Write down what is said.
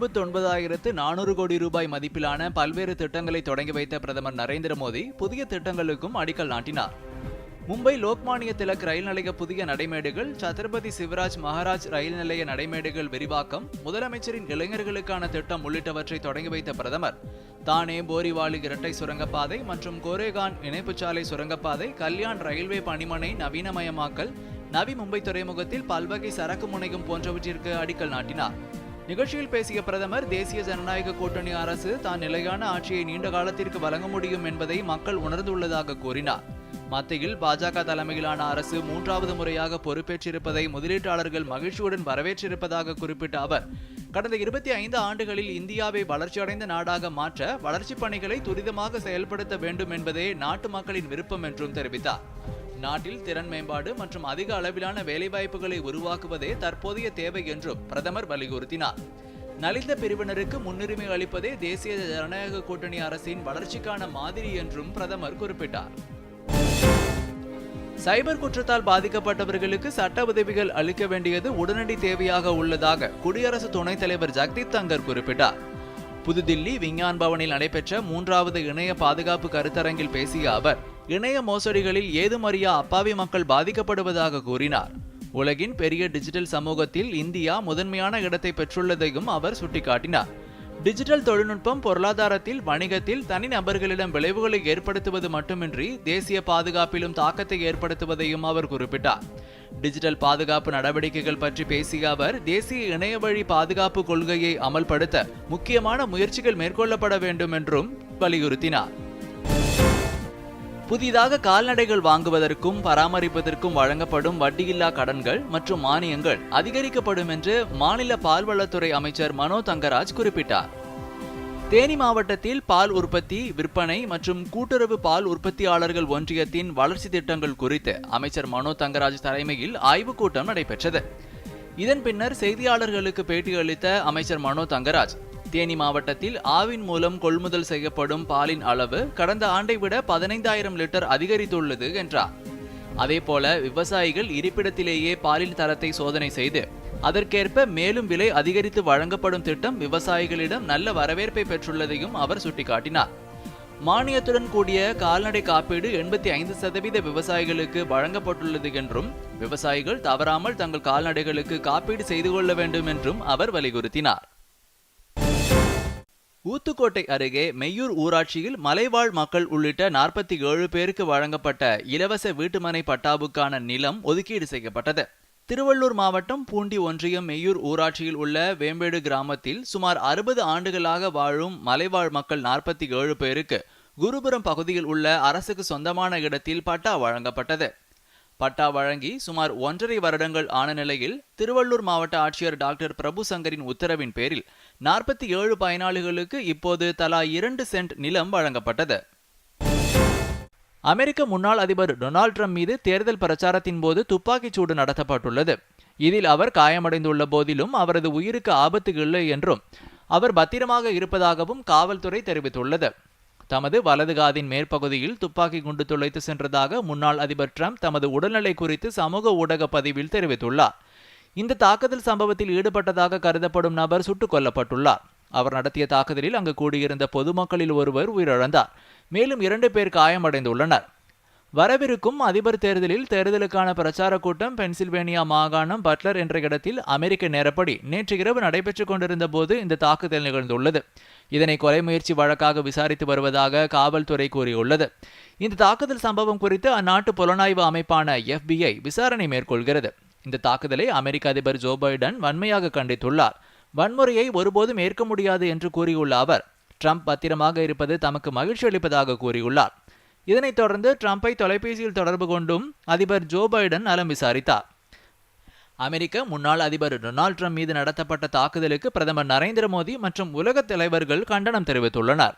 இருபத்தி ஒன்பதாயிரத்து நானூறு கோடி ரூபாய் மதிப்பிலான பல்வேறு திட்டங்களை தொடங்கி வைத்த பிரதமர் நரேந்திர மோடி புதிய திட்டங்களுக்கும் அடிக்கல் நாட்டினார். மும்பை லோக்மானிய திலக் ரயில் நிலைய புதிய நடைமேடுகள் சத்ரபதி சிவராஜ் மகாராஜ் ரயில் நிலைய நடைமேடுகள் விரிவாக்கம் முதலமைச்சரின் இளைஞர்களுக்கான திட்டம் உள்ளிட்டவற்றை தொடங்கி வைத்த பிரதமர். தானே போரிவாலி இரட்டை சுரங்கப்பாதை மற்றும் கோரேகான் இணைப்புச்சாலை சுரங்கப்பாதை கல்யாண் ரயில்வே பணிமனை நவீனமயமாக்கல் நவி மும்பை துறைமுகத்தில் பல்வகை சரக்கு முனையும் போன்றவற்றிற்கு அடிக்கல் நாட்டினார். நிகழ்ச்சியில் பேசிய பிரதமர் தேசிய ஜனநாயக கூட்டணி அரசு தான் நிலையான ஆட்சியை நீண்ட காலத்திற்கு வழங்க முடியும் என்பதை மக்கள் உணர்ந்துள்ளதாக கூறினார். மத்தியில் பாஜக தலைமையிலான அரசு மூன்றாவது முறையாக பொறுப்பேற்றிருப்பதை முதலீட்டாளர்கள் மகிழ்ச்சியுடன் வரவேற்றிருப்பதாக குறிப்பிட்ட அவர் கடந்த இருபத்தி ஐந்து ஆண்டுகளில் இந்தியாவை வளர்ச்சியடைந்த நாடாக மாற்ற வளர்ச்சிப் பணிகளை துரிதமாக செயல்படுத்த வேண்டும் என்பதே நாட்டு மக்களின் விருப்பம் என்றும் தெரிவித்தார். நாட்டில் திறன் மேம்பாடு மற்றும் அதிக அளவிலான வேலைவாய்ப்புகளை உருவாக்குவதே தற்போதைய தேவை என்றும் பிரதமர் வலியுறுத்தினார். நலிந்த பிரிவினருக்கு முன்னுரிமை அளிப்பதே தேசிய ஜனநாயக கூட்டணி அரசின் வளர்ச்சிக்கான மாதிரி என்றும் பிரதமர் குறிப்பிட்டார். சைபர் குற்றத்தால் பாதிக்கப்பட்டவர்களுக்கு சட்ட உதவிகள் அளிக்க வேண்டியது உடனடி தேவையாக உள்ளதாக குடியரசு துணைத் தலைவர் ஜக்தீப் தங்கர் குறிப்பிட்டார். புதுதில்லி விஞ்ஞான் பவனில் நடைபெற்ற மூன்றாவது இணைய பாதுகாப்பு கருத்தரங்கில் பேசிய அவர் இணைய மோசடிகளில் ஏதுமறியா அப்பாவி மக்கள் பாதிக்கப்படுவதாக கூறினார். உலகின் பெரிய டிஜிட்டல் சமூகத்தில் இந்தியா முதன்மையான இடத்தை பெற்றுள்ளதையும் அவர் சுட்டிக்காட்டினார். டிஜிட்டல் தொழில்நுட்பம் பொருளாதாரத்தில் வணிகத்தில் தனிநபர்களிடம் விளைவுகளை ஏற்படுத்துவது மட்டுமின்றி தேசிய பாதுகாப்பிலும் தாக்கத்தை ஏற்படுத்துவதையும் அவர் குறிப்பிட்டார். டிஜிட்டல் பாதுகாப்பு நடவடிக்கைகள் பற்றி பேசிய அவர் தேசிய இணையவழி பாதுகாப்பு கொள்கையை அமல்படுத்த முக்கியமான முயற்சிகள் மேற்கொள்ளப்பட வேண்டும் என்றும் வலியுறுத்தினார். புதிதாக கால்நடைகள் வாங்குவதற்கும் பராமரிப்பதற்கும் வழங்கப்படும் வட்டியில்லா கடன்கள் மற்றும் மானியங்கள் அதிகரிக்கப்படும் என்று மாநில பால்வளத்துறை அமைச்சர் மனோ தங்கராஜ் குறிப்பிட்டார். தேனி மாவட்டத்தில் பால் உற்பத்தி விற்பனை மற்றும் கூட்டுறவு பால் உற்பத்தியாளர்கள் ஒன்றியத்தின் வளர்ச்சி திட்டங்கள் குறித்து அமைச்சர் மனோ தங்கராஜ் தலைமையில் ஆய்வுக் கூட்டம் நடைபெற்றது. இதன் பின்னர் செய்தியாளர்களுக்கு பேட்டியளித்த அமைச்சர் மனோ தங்கராஜ் தேனி மாவட்டத்தில் ஆவின் மூலம் கொள்முதல் செய்யப்படும் பாலின் அளவு கடந்த ஆண்டை விட பதினைந்தாயிரம் லிட்டர் அதிகரித்துள்ளது என்றார். அதேபோல விவசாயிகள் இருப்பிடத்திலேயே பாலின் தரத்தை சோதனை செய்து அதற்கேற்ப மேலும் விலை அதிகரித்து வழங்கப்படும் திட்டம் விவசாயிகளிடம் நல்ல வரவேற்பை பெற்றுள்ளதையும் அவர் சுட்டிக்காட்டினார். மானியத்துடன் கூடிய கால்நடை காப்பீடு எண்பத்தி ஐந்து சதவீத விவசாயிகளுக்கு வழங்கப்பட்டுள்ளது என்றும் விவசாயிகள் தவறாமல் தங்கள் கால்நடைகளுக்கு காப்பீடு செய்து கொள்ள வேண்டும் என்றும் அவர் வலியுறுத்தினார். ஊத்துக்கோட்டை அருகே மெய்யூர் ஊராட்சியில் மலைவாழ் மக்கள் உள்ளிட்ட நாற்பத்தி ஏழு பேருக்கு வழங்கப்பட்ட இலவச வீட்டுமனை பட்டாவுக்கான நிலம் ஒதுக்கீடு செய்யப்பட்டது. திருவள்ளூர் மாவட்டம் பூண்டி ஒன்றியம் மெய்யூர் ஊராட்சியில் உள்ள வேம்பேடு கிராமத்தில் சுமார் அறுபது ஆண்டுகளாக வாழும் மலைவாழ் மக்கள் நாற்பத்தி ஏழு பேருக்கு குருபுரம் பகுதியில் உள்ள அரசுக்கு சொந்தமான இடத்தில் பட்டா வழங்கப்பட்டது. பட்டா வழங்கி சுமார் ஒன்றரை வருடங்கள் ஆன நிலையில் திருவள்ளூர் மாவட்ட ஆட்சியர் டாக்டர் பிரபு சங்கரின் உத்தரவின் பேரில் நாற்பத்தி ஏழு பயனாளிகளுக்கு இப்போது தலா இரண்டு சென்ட் நிலம் வழங்கப்பட்டது. அமெரிக்க முன்னாள் அதிபர் டொனால்ட் ட்ரம்ப் மீது தேர்தல் பிரச்சாரத்தின் போது துப்பாக்கிச் சூடு நடத்தப்பட்டுள்ளது. இதில் அவர் காயமடைந்துள்ள போதிலும் அவரது உயிருக்கு ஆபத்து இல்லை என்றும் அவர் பத்திரமாக இருப்பதாகவும் காவல்துறை தெரிவித்துள்ளது. தமது வலது காதின் மேற்பகுதியில் துப்பாக்கி குண்டு துளைத்து சென்றதாக முன்னாள் அதிபர் டிரம்ப் தமது உடல்நிலை குறித்து சமூக ஊடக பதிவில் தெரிவித்துள்ளார். இந்த தாக்குதல் சம்பவத்தில் ஈடுபட்டதாக கருதப்படும் நபர் சுட்டுக் கொல்லப்பட்டுள்ளார். அவர் நடத்திய தாக்குதலில் அங்கு கூடியிருந்த பொதுமக்களில் ஒருவர் உயிரிழந்தார். மேலும் இரண்டு பேர் காயமடைந்துள்ளனர். வரவிருக்கும் அதிபர் தேர்தலில் தேர்தலுக்கான பிரச்சார கூட்டம் பென்சில்வேனியா மாகாணம் பட்லர் என்ற இடத்தில் அமெரிக்க நேரப்படி நேற்று இரவு நடைபெற்றுக் கொண்டிருந்த போது இந்த தாக்குதல் நிகழ்ந்துள்ளது. இதனை கொலை முயற்சி வழக்காக விசாரித்து வருவதாக காவல்துறை கூறியுள்ளது. இந்த தாக்குதல் சம்பவம் குறித்து அந்நாட்டு புலனாய்வு அமைப்பான எஃபிஐ விசாரணை மேற்கொள்கிறது. இந்த தாக்குதலை அமெரிக்க அதிபர் ஜோ பைடன் வன்மையாக கண்டித்துள்ளார். வன்முறையை ஒருபோதும் ஏற்க முடியாது என்று கூறியுள்ள அவர் ட்ரம்ப் பத்திரமாக இருப்பது தமக்கு மகிழ்ச்சி அளிப்பதாக கூறியுள்ளார். இதனைத் தொடர்ந்து ட்ரம்பை தொலைபேசியில் தொடர்பு கொண்டும் அதிபர் ஜோ பைடன் நலம் விசாரித்தார். அமெரிக்க முன்னாள் அதிபர் டொனால்ட் ட்ரம்ப் மீது நடத்தப்பட்ட தாக்குதலுக்கு பிரதமர் நரேந்திர மோடி மற்றும் உலகத் தலைவர்கள் கண்டனம் தெரிவித்துள்ளனர்.